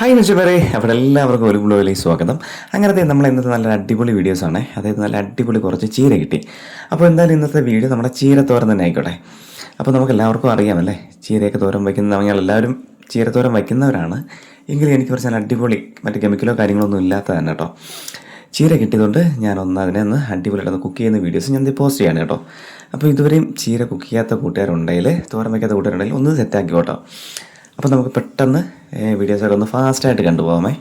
Hi mister അവിടെ എല്ലാവർക്കും ഒരു ബ്ലോയിലേക്ക് സ്വാഗതം. അങ്ങനത്തെ നമ്മൾ ഇന്നത്തെ നല്ല അടിപൊളി വീഡിയോസ് ആണ്. അതായത് നല്ല അടിപൊളി കുറച്ച് ചീര കിട്ടി. അപ്പോൾ എന്തായാലും ഇന്നത്തെ വീഡിയോ നമ്മുടെ ചീരത്തോരൻ തന്നെ ആയിക്കോട്ടെ. അപ്പോൾ നമുക്ക് എല്ലാവർക്കും അറിയാമല്ലേ ചീരയൊക്കെ തോരം വയ്ക്കുന്ന ഞങ്ങളെല്ലാവരും ചീരത്തോരൻ വയ്ക്കുന്നവരാണ്. എങ്കിലും എനിക്ക് കുറച്ച് നല്ല അടിപൊളി മറ്റു കെമിക്കലോ കാര്യങ്ങളൊന്നും ഇല്ലാത്ത തന്നെ കേട്ടോ. ചീര കിട്ടിയതുകൊണ്ട് ഞാനൊന്ന് അതിനെ ഒന്ന് അടിപൊളിയായിട്ട് കുക്ക് ചെയ്യുന്ന വീഡിയോസ് ഞാൻ പോസ്റ്റ് ചെയ്യാണ് കേട്ടോ. അപ്പോൾ ഇതുവരെയും ചീര കുക്ക് ചെയ്യാത്ത കൂട്ടുകാരുണ്ടെങ്കിൽ തോരം വയ്ക്കാത്ത കൂട്ടുകാരുണ്ടെങ്കിൽ ഒന്ന് സെറ്റാക്കി കേട്ടോ അപ്പോൾ നമുക്ക് പെട്ടെന്ന് വീഡിയോസൊക്കെ ഒന്ന് ഫാസ്റ്റായിട്ട് കണ്ടുപോകാമേ.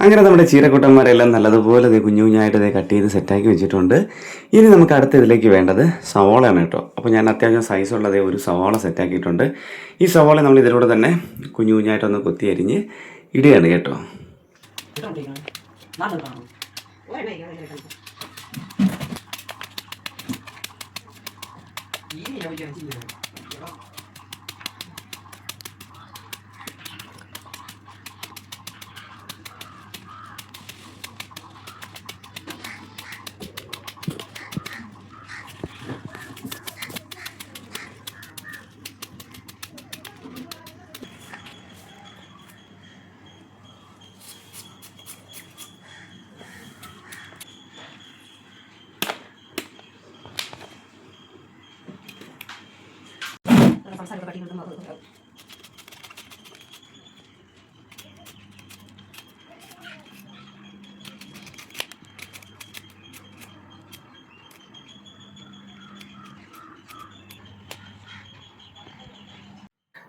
അങ്ങനെ നമ്മുടെ ചീരക്കൂട്ടന്മാരെല്ലാം നല്ലതുപോലെ കുഞ്ഞു കുഞ്ഞായിട്ട് ദേ കട്ട് ചെയ്ത് സെറ്റാക്കി വെച്ചിട്ടുണ്ട്. ഇനി നമുക്ക് അടുത്ത ഇതിലേക്ക് വേണ്ടത് സവോളയാണ് കേട്ടോ. അപ്പോൾ ഞാൻ അത്യാവശ്യം സൈസുള്ളതേ ഒരു സവോള സെറ്റാക്കിയിട്ടുണ്ട് ഈ സവോള നമ്മൾ ഇതിലൂടെ തന്നെ കുഞ്ഞു കുഞ്ഞായിട്ടൊന്ന് കൊത്തി അരിഞ്ഞ് ഇടുകയാണ് കേട്ടോ. ഇട്ടോണ്ടിരിക്കണം നാട്ടിൽ കാണും സംസാരം പട്ടി കിട്ടുന്നത്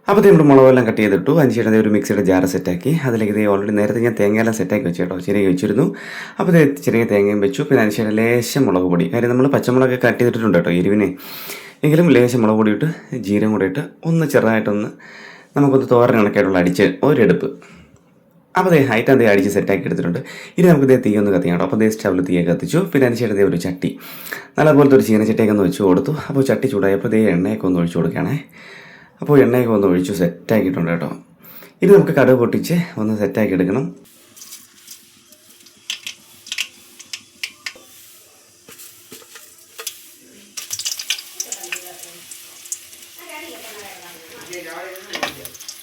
അപ്പോൾ നമ്മുടെ മുളകെല്ലാം കട്ട് ചെയ്തിട്ടു. അതിനുശേഷം ശേഷം ഒരു മിക്സിയുടെ ജാറ് സെറ്റാക്കി. അതിലേക്ക് ഇത് ഓൾറെഡി നേരത്തെ ഞാൻ തേങ്ങയെല്ലാം സെറ്റാക്കി വെച്ചു കേട്ടോ ചെറിയ വെച്ചിരുന്നു. അപ്പോൾ ചെറിയ തേങ്ങയും വെച്ചു. പിന്നെ അതിനുശേഷം ലേശം മുളക് പൊടി. കാര്യം നമ്മൾ പച്ചമുളക് കട്ട് ചെയ്തിട്ടുണ്ട് കേട്ടോ എരിവിനെ. എങ്കിലും ലേശം മുളക് പൊടി ഇട്ട് ജീരം കൂടെ ഇട്ട് ഒന്ന് ചെറുതായിട്ടൊന്ന് നമുക്കൊന്ന് തോരൻ കണക്കായിട്ടുള്ള അടിച്ച് ഒരെടുപ്പ്. അപ്പോൾ അതേ ഹൈറ്റ് അതേ അടിച്ച് സെറ്റാക്കി എടുത്തിട്ടുണ്ട്. ഇനി നമുക്ക് ദേ തീ ഒന്ന് കത്തിക്കണം അപ്പോൾ അതേ സ്റ്റവിൽ തീയെ കത്തിച്ചു. പിന്നെ അതിനുശേഷം ഒരു ചട്ടി. നല്ലപോലത്തെ ഒരു ചീനച്ചട്ടിയൊക്കെ ഒന്ന് വെച്ച് കൊടുത്തു. അപ്പോൾ ചട്ടി ചൂടായപ്പോൾ ദേ എണ്ണയൊക്കെ ഒന്ന് ഒഴിച്ചു കൊടുക്കുകയാണേ. അപ്പോൾ എണ്ണയൊക്കെ ഒന്ന് ഒഴിച്ചു സെറ്റാക്കിയിട്ടുണ്ട് കേട്ടോ. ഇനി നമുക്ക് കടുക് പൊട്ടിച്ച് ഒന്ന് സെറ്റാക്കി എടുക്കണം. 给家人弄一些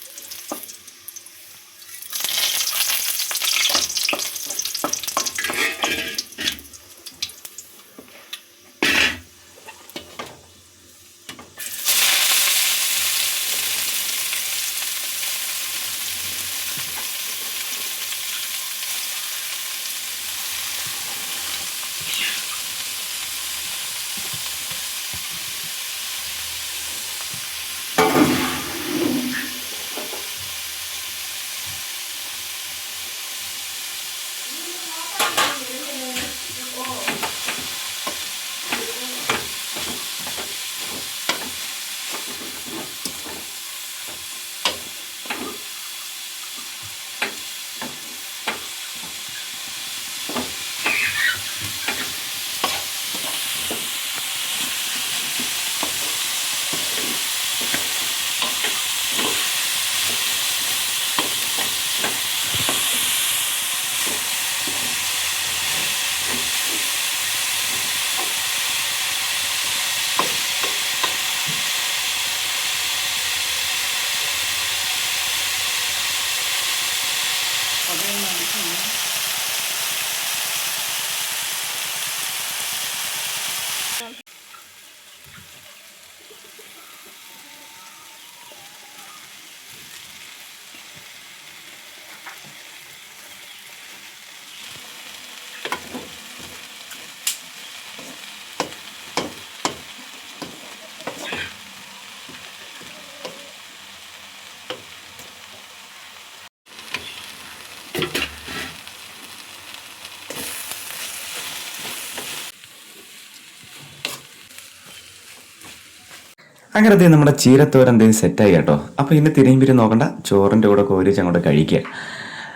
അങ്ങനെ ദേ നമ്മുടെ ചീരത്തോരൻ എന്തെങ്കിലും സെറ്റായി കേട്ടോ. അപ്പോൾ ഇന്ന് തിരിയും പിരി നോക്കണ്ട. ചോറിന്റെ കൂടെ കോരിച്ച് അങ്ങോട്ട് കഴിക്കുക.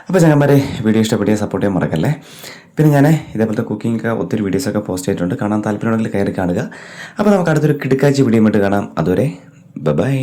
അപ്പോൾ ചങ്ങന്മാരെ വീഡിയോ ഇഷ്ടപ്പെട്ടിയ സപ്പോർട്ട് ചെയ്യാൻ മറക്കല്ലേ? പിന്നെ ഞാൻ ഇതേപോലത്തെ കുക്കിംഗ് ഒക്കെ ഒത്തിരി വീഡിയോസൊക്കെ പോസ്റ്റ് ചെയ്തിട്ടുണ്ട്. കാണാൻ താല്പര്യമുണ്ടെങ്കിൽ കയറി കാണുക. അപ്പോൾ നമുക്ക് അടുത്തൊരു കിടക്കാച്ചി വീഡിയോ ആയിട്ട് കാണാം. അതുവരെ ബൈ